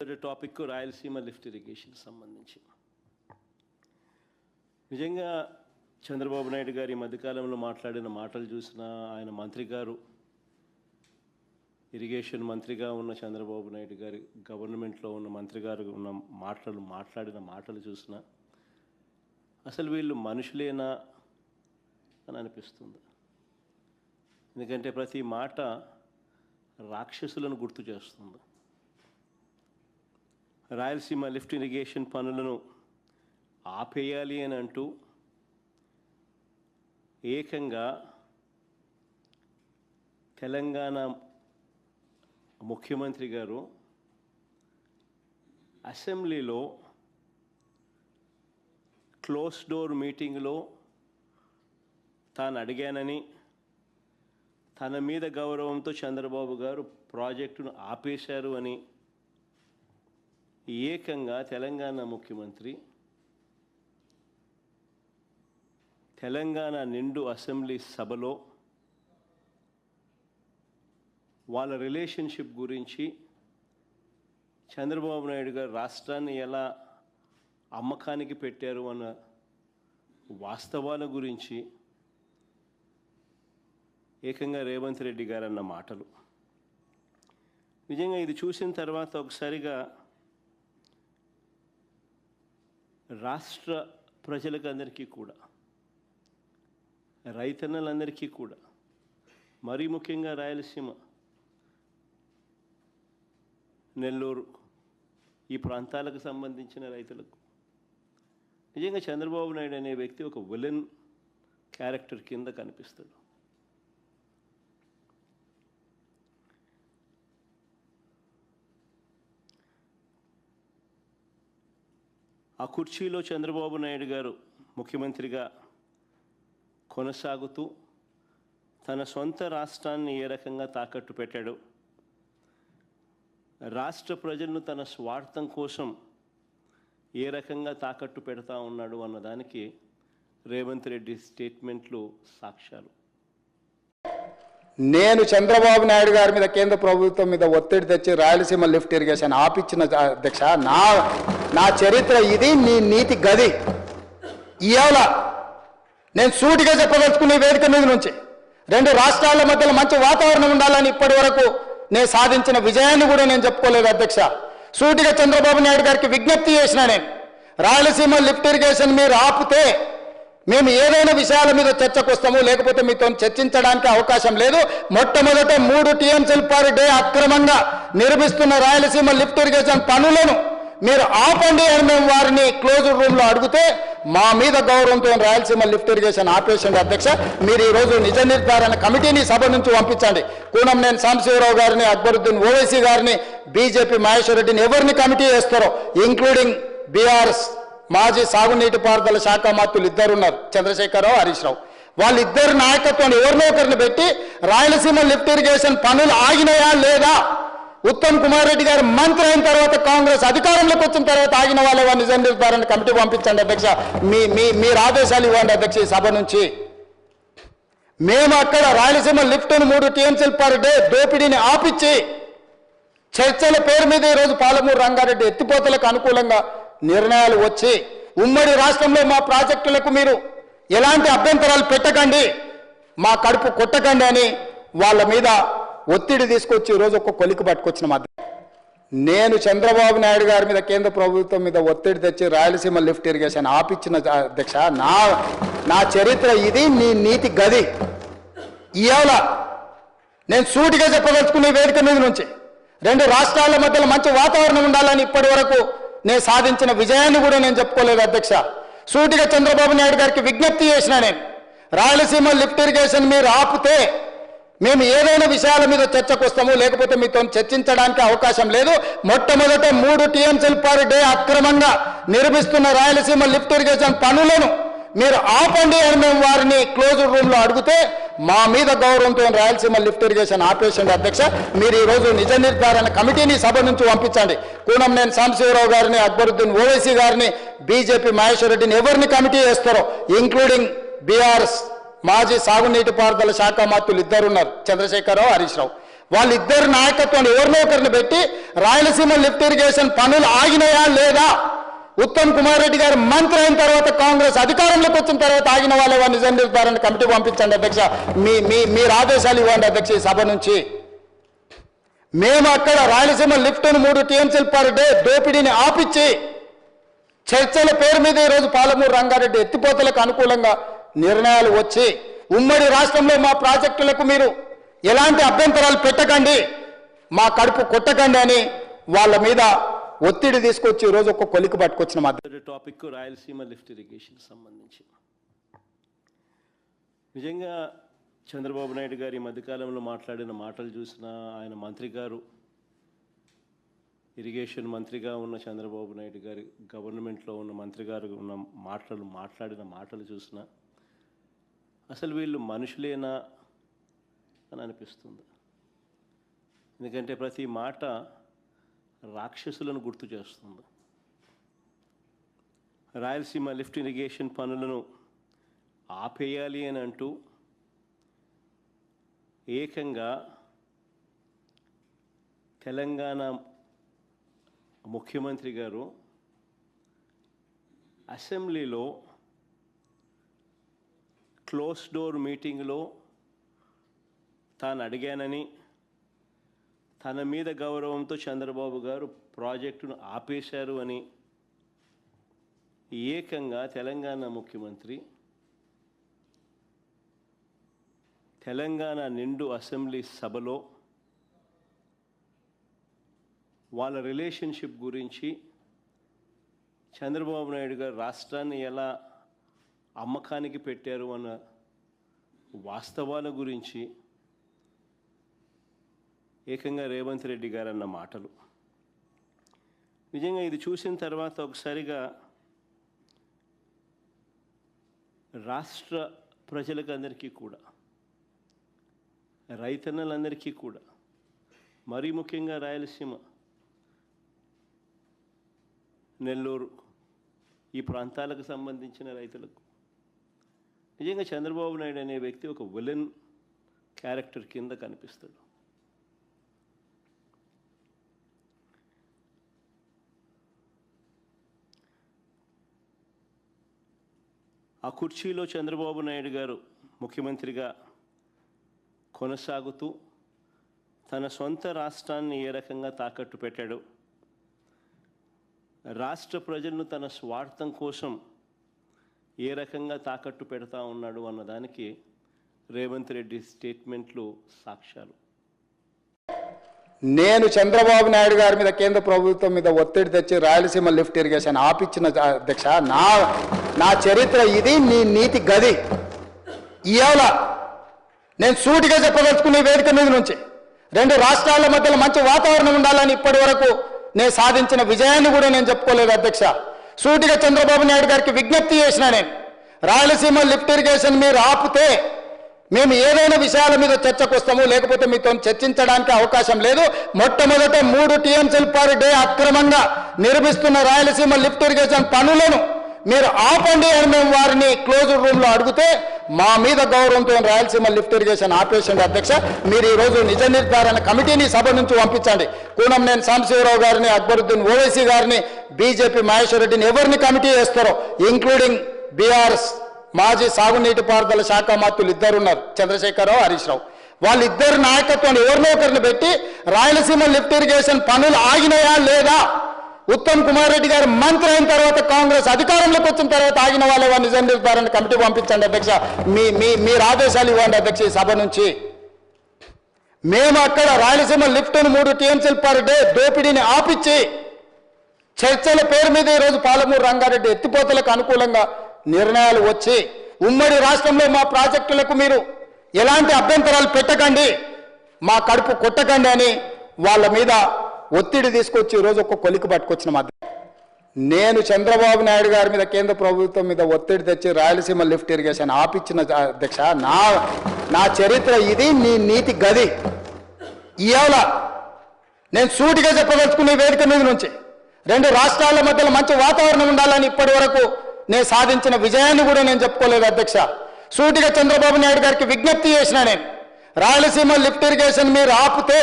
Topic Rayalaseema lift irrigation సంబంధించి. నిజంగా చంద్రబాబు నాయుడు గారు ఈ మధ్యకాలంలో మాట్లాడిన మాటలు చూసిన ఆయన మంత్రి గారు ఇరిగేషన్ మంత్రిగా ఉన్న చంద్రబాబు నాయుడు గారి గవర్నమెంట్లో ఉన్న మంత్రి గారు ఉన్న మాటలు మాట్లాడిన మాటలు చూసిన అసలు వీళ్ళు మనుషులేనా అని అనిపిస్తుంది. ఎందుకంటే ప్రతి మాట రాక్షసులను గుర్తు చేస్తుంది. రాయలసీమ లిఫ్ట్ ఇరిగేషన్ పనులను ఆపేయాలి అని అంటూ ఏకంగా తెలంగాణ ముఖ్యమంత్రి గారు అసెంబ్లీలో క్లోజ్ డోర్ మీటింగ్లో తాను అడిగానని తన మీద గౌరవంతో చంద్రబాబు గారు ప్రాజెక్టును ఆపేశారు అని ఏకంగా తెలంగాణ ముఖ్యమంత్రి తెలంగాణ నిండు అసెంబ్లీ సభలో వాళ్ళ రిలేషన్షిప్ గురించి చంద్రబాబు నాయుడు గారు రాష్ట్రాన్ని ఎలా అమ్మకానికి పెట్టారు అన్న వాస్తవాల గురించి ఏకంగా రేవంత్ రెడ్డి గారు అన్న మాటలు. నిజంగా ఇది చూసిన తర్వాత ఒకసారిగా రాష్ట్ర ప్రజలకు అందరికీ కూడా రైతన్నలందరికీ కూడా మరీ ముఖ్యంగా రాయలసీమ నెల్లూరు ఈ ప్రాంతాలకు సంబంధించిన రైతులకు. నిజంగా చంద్రబాబు నాయుడు అనే వ్యక్తి ఒక విలన్ క్యారెక్టర్ కింద కనిపిస్తాడు. ఆ కుర్చీలో చంద్రబాబు నాయుడు గారు ముఖ్యమంత్రిగా కొనసాగుతూ తన సొంత రాష్ట్రాన్ని ఏ రకంగా తాకట్టు పెట్టాడు? రాష్ట్ర ప్రజలను తన స్వార్థం కోసం ఏ రకంగా తాకట్టు పెడతా ఉన్నాడు అన్నదానికి రేవంత్ రెడ్డి స్టేట్మెంట్లు సాక్ష్యాలు. నేను చంద్రబాబు నాయుడు గారి మీద కేంద్ర ప్రభుత్వం మీద ఒత్తిడి తెచ్చి రాయలసీమ లిఫ్ట్ ఇరిగేషన్ ఆపిచ్చిన అధ్యక్ష నా నా చరిత్ర ఇది నీ నీతి గది. ఇవాళ నేను సూటిగా చెప్పదలుచుకునే వేదిక మీద నుంచి రెండు రాష్ట్రాల మధ్యలో మంచి వాతావరణం ఉండాలని ఇప్పటి వరకు నేను సాధించిన విజయాన్ని కూడా నేను చెప్పుకోలేదు అధ్యక్ష. సూటిగా చంద్రబాబు నాయుడు గారికి విజ్ఞప్తి చేసిన నేను రాయలసీమ లిఫ్ట్ ఇరిగేషన్ మీరు ఆపితే మేము ఏదైనా విషయాల మీద చర్చకు వస్తాము లేకపోతే మీతో చర్చించడానికి అవకాశం లేదు. మొట్టమొదట మూడు టీఎంసీల పర్ డే అక్రమంగా నిర్మిస్తున్న రాయలసీమ లిఫ్ట్ ఇరిగేషన్ పనులను మీరు ఆపండి అని మేము వారిని క్లోజ్ రూమ్లో అడిగితే మా మీద గౌరవంతో రాయలసీమ లిఫ్ట్ ఇరిగేషన్ ఆపరేషన్ అధ్యక్ష మీరు ఈరోజు నిజ నిర్ధారణ కమిటీని సభ నుంచి పంపించండి. కూనంనేని సాంబశివరావు గారిని అక్బరుద్దీన్ ఓవైసీ గారిని బీజేపీ మహేశ్వర్ రెడ్డిని ఎవరిని కమిటీ వేస్తారో ఇంక్లూడింగ్ బీఆర్ఎస్ మాజీ సాగునీటి పారుదల శాఖ మంత్రులు ఇద్దరు ఉన్నారు చంద్రశేఖరరావు హరీష్ రావు. వాళ్ళిద్దరు నాయకత్వాన్ని ఎవరినో ఒకరిని పెట్టి రాయలసీమ లిఫ్ట్ ఇరిగేషన్ పనులు ఆగినాయా లేదా? ఉత్తమ్ కుమార్ రెడ్డి గారు మంత్రి అయిన తర్వాత కాంగ్రెస్ అధికారంలోకి వచ్చిన తర్వాత ఆగిన వాళ్ళ వారిని నిజం నిర్ధారణ కమిటీ పంపించండి అధ్యక్ష. మీ మీ మీరు ఆదేశాలు ఇవ్వండి అధ్యక్ష ఈ సభ నుంచి. మేము అక్కడ రాయలసీమ లిఫ్ట్ను మూడు టీఎంసీలు పర్ డే దోపిడీని ఆపిచ్చి చర్చల పేరు మీద ఈరోజు పాలమూరు రంగారెడ్డి ఎత్తిపోతలకు అనుకూలంగా నిర్ణయాలు వచ్చి ఉమ్మడి రాష్ట్రంలో మా ప్రాజెక్టులకు మీరు ఎలాంటి అభ్యంతరాలు పెట్టకండి మా కడుపు కొట్టకండి అని వాళ్ళ మీద ఒత్తిడి తీసుకొచ్చి ఈరోజు ఒక కొలికి పట్టుకొచ్చిన మధ్య నేను చంద్రబాబు నాయుడు గారి మీద కేంద్ర ప్రభుత్వం మీద ఒత్తిడి తెచ్చి రాయలసీమ లిఫ్ట్ ఇరిగేషన్ ఆపిచ్చిన అధ్యక్ష నా నా చరిత్ర ఇది నీ నీతి గది. ఇవాళ నేను సూటిగా చెప్పదలుచుకునే వేదిక మీద నుంచి రెండు రాష్ట్రాల మధ్యలో మంచి వాతావరణం ఉండాలని ఇప్పటి వరకు నేను సాధించిన విజయాన్ని కూడా నేను చెప్పుకోలేదు అధ్యక్ష. సూటిగా చంద్రబాబు నాయుడు గారికి విజ్ఞప్తి చేసిన నేను రాయలసీమ లిఫ్ట్ ఇరిగేషన్ మీరు ఆపితే మేము ఏదైనా విషయాల మీద చర్చకు వస్తాము లేకపోతే మీతో చర్చించడానికి అవకాశం లేదు. మొట్టమొదట మూడు టీఎంసీలు పర్ డే అక్రమంగా నిర్మిస్తున్న రాయలసీమ లిఫ్ట్ ఇరిగేషన్ పనులను మీరు ఆపండి అని మేము వారిని క్లోజ్ రూమ్లో అడిగితే మా మీద గౌరవంతో రాయలసీమ లిఫ్ట్ ఇరిగేషన్ ఆపేషన్ అధ్యక్ష మీరు ఈ రోజు నిజ నిర్ధారణ కమిటీని సభ నుంచి పంపించండి. కూనంనేని సాంబశివరావు గారిని అక్బరుద్దీన్ ఓవైసీ గారిని బీజేపీ మహేశ్వర్ రెడ్డిని ఎవరిని కమిటీ చేస్తారో ఇంక్లూడింగ్ బీఆర్ఎస్ మాజీ సాగునీటి పారుదల శాఖ మంత్రులు ఇద్దరు ఉన్నారు చంద్రశేఖరరావు హరీష్ రావు వాళ్ళిద్దరి నాయకత్వాన్ని ఎవరినో ఒకరిని పెట్టి రాయలసీమ లిఫ్ట్ ఇరిగేషన్ పనులు ఆగినాయా లేదా? ఉత్తమ్ కుమార్ రెడ్డి గారు మంత్రి అయిన తర్వాత కాంగ్రెస్ అధికారంలోకి వచ్చిన తర్వాత ఆగిన వాళ్ళే వారిని నిజం నిర్ధారణ కమిటీ పంపించండి అధ్యక్ష. మీ మీ మీరు ఆదేశాలు ఇవ్వండి అధ్యక్ష ఈ సభ నుంచి. మేము అక్కడ రాయలసీమ లిఫ్ట్ మూడు టీఎంసీలు పర్ డే దోపిడీని ఆపిచ్చి చర్చల పేరు మీద ఈరోజు పాలమూరు రంగారెడ్డి ఎత్తిపోతలకు అనుకూలంగా నిర్ణయాలు వచ్చి ఉమ్మడి రాష్ట్రంలో మా ప్రాజెక్టులకు మీరు ఎలాంటి అభ్యంతరాలు పెట్టకండి మా కడుపు కొట్టకండి అని వాళ్ళ మీద ఒత్తిడి తీసుకొచ్చి ఈరోజు ఒక కొలికి పట్టుకొచ్చిన మా టాపిక్ రాయలసీమ లిఫ్ట్ ఇరిగేషన్ సంబంధించి. నిజంగా చంద్రబాబు నాయుడు గారు ఈ మధ్యకాలంలో మాట్లాడిన మాటలు చూసిన ఆయన మంత్రి గారు ఇరిగేషన్ మంత్రిగా ఉన్న చంద్రబాబు నాయుడు గారి గవర్నమెంట్లో ఉన్న మంత్రి గారు ఉన్న మాటలు మాట్లాడిన మాటలు చూసినా అసలు వీళ్ళు మనుషులేనా అని అనిపిస్తుంది. ఎందుకంటే ప్రతి మాట రాక్షసులను గుర్తు చేస్తుంది. రాయలసీమ లిఫ్ట్ ఇరిగేషన్ పనులను ఆపేయాలి అని అంటూ ఏకంగా తెలంగాణ ముఖ్యమంత్రి గారు అసెంబ్లీలో క్లోజ్ డోర్ మీటింగ్లో తాను అడిగానని తన మీద గౌరవంతో చంద్రబాబు గారు ప్రాజెక్టును ఆపేశారు అని ఏకంగా తెలంగాణ ముఖ్యమంత్రి తెలంగాణ నిండు అసెంబ్లీ సభలో వాళ్ళ రిలేషన్షిప్ గురించి చంద్రబాబు నాయుడు గారు రాష్ట్రాన్ని ఎలా అమ్మకానికి పెట్టారు అన్న వాస్తవాల గురించి ఏకంగా రేవంత్ రెడ్డి గారు అన్న మాటలు. నిజంగా ఇది చూసిన తర్వాత ఒకసారిగా రాష్ట్ర ప్రజలకు అందరికీ కూడా రైతన్నలందరికీ కూడా మరీ ముఖ్యంగా రాయలసీమ నెల్లూరు ఈ ప్రాంతాలకు సంబంధించిన రైతులకు నిజంగా చంద్రబాబు నాయుడు అనే వ్యక్తి ఒక విలన్ క్యారెక్టర్ కింద కనిపిస్తాడు. ఆ కుర్చీలో చంద్రబాబు నాయుడు గారు ముఖ్యమంత్రిగా కొనసాగుతూ తన సొంత రాష్ట్రాన్ని ఏ రకంగా తాకట్టు పెట్టాడు రాష్ట్ర ప్రజలను తన స్వార్థం కోసం ఏ రకంగా తాకట్టు పెడతా ఉన్నాడు అన్నదానికి రేవంత్ రెడ్డి స్టేట్మెంట్లు సాక్ష్యాలు. నేను చంద్రబాబు నాయుడు గారి మీద కేంద్ర ప్రభుత్వం మీద ఒత్తిడి తెచ్చి రాయలసీమ లిఫ్ట్ ఇరిగేషన్ ఆపిచ్చిన అధ్యక్ష నా నా చరిత్ర ఇది నీ నీతి గది. ఇవాళ నేను సూటిగా చెప్పదలుచుకునే వేదిక మీద నుంచి రెండు రాష్ట్రాల మధ్యలో మంచి వాతావరణం ఉండాలని ఇప్పటి వరకు నేను సాధించిన విజయాన్ని కూడా నేను చెప్పుకోలేదు అధ్యక్ష. సూటిగా చంద్రబాబు నాయుడు గారికి విజ్ఞప్తి చేసిన నేను రాయలసీమ లిఫ్ట్ ఇరిగేషన్ మీరు ఆపితే మేము ఏదైనా విషయాల మీద చర్చకు వస్తాము లేకపోతే మీతో చర్చించడానికి అవకాశం లేదు. మొట్టమొదట మూడు టీఎంసీలు పర్ డే అక్రమంగా నిర్మిస్తున్న రాయలసీమ లిఫ్ట్ ఇరిగేషన్ పనులను మీరు ఆపండి అని మేము వారిని క్లోజ్ రూమ్లో అడిగితే మా మీద గౌరవంతో రాయలసీమ లిఫ్ట్ ఇరిగేషన్ ఆపేషన్ అధ్యక్ష మీరు ఈరోజు రోజు నిజ నిర్ధారణ కమిటీని సభ నుంచి పంపించండి. కూనం నేను సాంబశివరావు గారిని అక్బరుద్దీన్ ఓవైసీ గారిని బీజేపీ మహేశ్వర్ రెడ్డిని ఎవరిని కమిటీ చేస్తారో ఇంక్లూడింగ్ బీఆర్ఎస్ మాజీ సాగునీటి పారుదల శాఖ మంత్రులు ఇద్దరు ఉన్నారు. చంద్రశేఖరరావు హరీష్ రావు. వాళ్ళిద్దరు నాయకత్వాన్ని ఎవరినో ఒకరిని పెట్టి రాయలసీమ లిఫ్ట్ ఇరిగేషన్ పనులు ఆగినాయా లేదా ఉత్తమ్ కుమార్ రెడ్డి గారు మంత్రి అయిన తర్వాత కాంగ్రెస్ అధికారంలోకి వచ్చిన తర్వాత ఆగిన వాళ్ళే వారు నిజం నిర్ధారణ కమిటీ పంపించండి అధ్యక్ష. మీ మీ మీరు ఆదేశాలు ఇవ్వండి అధ్యక్ష ఈ సభ నుంచి. మేము అక్కడ రాయలసీమ లిఫ్ట్ మూడు టీఎంసీలు పర్ డే దోపిడీని ఆపిచ్చి చర్చల పేరు మీద ఈరోజు పాలమూరు రంగారెడ్డి ఎత్తిపోతలకు అనుకూలంగా నిర్ణయాలు వచ్చి ఉమ్మడి రాష్ట్రంలో మా ప్రాజెక్టులకు మీరు ఎలాంటి అభ్యంతరాలు పెట్టకండి మా కడుపు కొట్టకండి అని వాళ్ళ మీద ఒత్తిడి తీసుకొచ్చి ఈరోజు ఒక కొలికి పట్టుకొచ్చిన మధ్య నేను చంద్రబాబు నాయుడు గారి మీద కేంద్ర ప్రభుత్వం మీద ఒత్తిడి తెచ్చి రాయలసీమ లిఫ్ట్ ఇరిగేషన్ ఆపిచ్చిన అధ్యక్ష నా నా చరిత్ర ఇది నీ నీతి గది. ఇవాళ నేను సూటిగా చెప్పదలుచుకునే వేదిక మీద నుంచి రెండు రాష్ట్రాల మధ్యలో మంచి వాతావరణం ఉండాలని ఇప్పటి వరకు నేను సాధించిన విజయాన్ని కూడా నేను చెప్పుకోలేదు అధ్యక్ష. సూటిగా చంద్రబాబు నాయుడు గారికి విజ్ఞప్తి చేసిన నేను రాయలసీమ లిఫ్ట్ ఇరిగేషన్ మీరు ఆపితే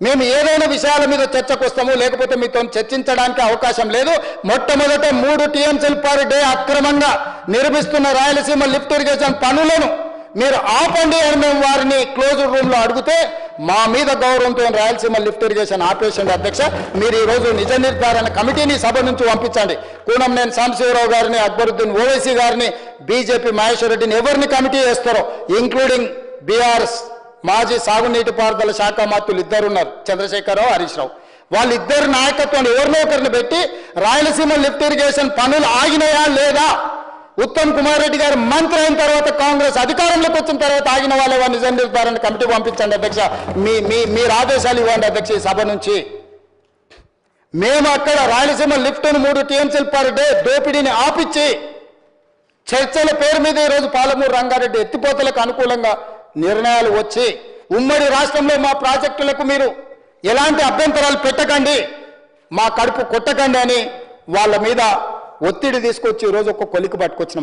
మేము ఏదైనా విషయాల మీద చర్చకు వస్తాము లేకపోతే మీతో చర్చించడానికి అవకాశం లేదు. మొట్టమొదట మూడు టీఎంసీలు పర్ డే అక్రమంగా నిర్మిస్తున్న రాయలసీమ లిఫ్ట్ ఇరిగేషన్ పనులను మీరు ఆపండి అని మేము వారిని క్లోజ్ రూమ్లో అడిగితే మా మీద గౌరవంతో రాయలసీమ లిఫ్ట్ ఇరిగేషన్ ఆపరేషన్ అధ్యక్ష మీరు ఈ రోజు నిజ నిర్ధారణ కమిటీని సభ నుంచి పంపించండి. కూనం నేను సాంబశివరావు గారిని అక్బరుద్దీన్ ఓవైసీ గారిని బీజేపీ మహేశ్వర్ రెడ్డిని ఎవరిని కమిటీ వేస్తారో ఇంక్లూడింగ్ బీఆర్ఎస్ మాజీ సాగునీటి పారుదల శాఖ మంత్రులు ఇద్దరున్నారు చంద్రశేఖరరావు హరీష్ రావు. వాళ్ళిద్దరు నాయకత్వాన్ని ఎవరినో ఒకరిని పెట్టి రాయలసీమ లిఫ్ట్ ఇరిగేషన్ పనులు ఆగినాయా లేదా? ఉత్తమ్ కుమార్ రెడ్డి గారు మంత్రి అయిన తర్వాత కాంగ్రెస్ అధికారంలోకి వచ్చిన తర్వాత ఆగిన వాళ్ళే వాళ్ళ నిజం నిర్ధారణ కమిటీ పంపించండి అధ్యక్ష. మీ మీ మీరు ఆదేశాలు ఇవ్వండి అధ్యక్ష ఈ సభ నుంచి. మేము అక్కడ రాయలసీమ లిఫ్ట్ను మూడు టీఎంసీలు పర్ డే దోపిడీని ఆపిచ్చి చర్చల పేరు మీద ఈరోజు పాలమూరు రంగారెడ్డి ఎత్తిపోతలకు అనుకూలంగా నిర్ణయాలు వచ్చి ఉమ్మడి రాష్ట్రంలో మా ప్రాజెక్టులకు మీరు ఎలాంటి అభ్యంతరాలు పెట్టకండి మా కడుపు కొట్టకండి అని వాళ్ళ మీద ఒత్తిడి తీసుకొచ్చి ఈరోజు ఒక కొలికి పట్టుకొచ్చిన